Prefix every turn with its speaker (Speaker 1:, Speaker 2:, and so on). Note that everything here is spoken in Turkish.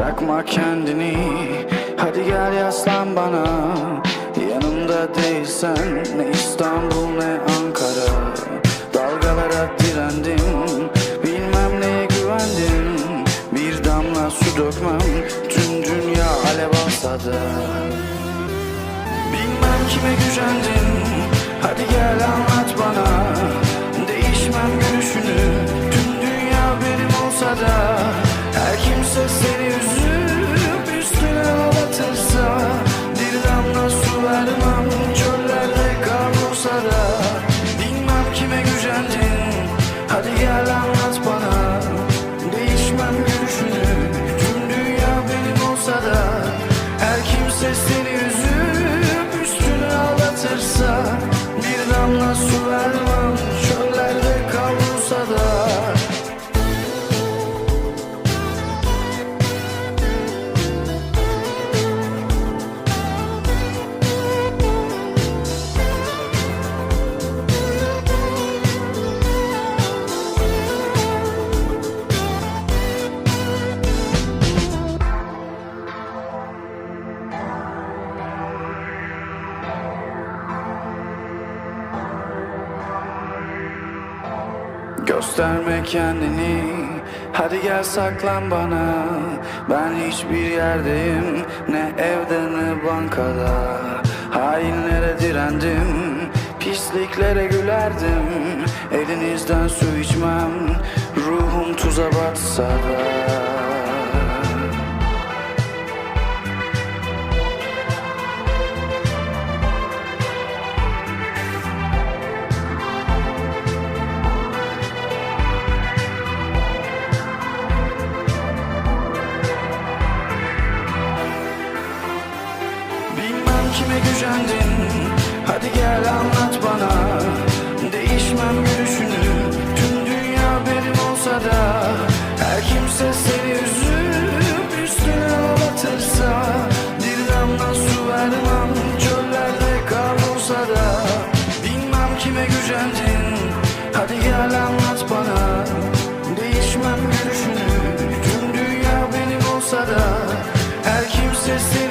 Speaker 1: Yakma kendini. Hadi gel yaslan bana. Yanımda değilsen Ne İstanbul ne Ankara. Dalgalara direndim. Bilmem neye güvendim. Bir damla su dökmem. Tüm dünya alev alsa da Bilmem kime gücendin Gösterme kendini. Hadi gel saklan bana. Ben hiçbir yerdeyim. Ne evde ne bankada. Hainlere direndim. Pisliklere gülerdim. Elinizden su içmem. Ruhum tuza batsa da Kime gücendin Hadi gel anlat bana. Değişmem gülüşünü. Tüm dünya benim olsa da Her kimse seni üzüp Üstüne ağlatırsa Bir damla su vermem Çöllerde kavrulsa da. Bilmem kime gücendin Hadi gel anlat bana. Değişmem gülüşünü. Tüm dünya benim olsa da Her kimse seni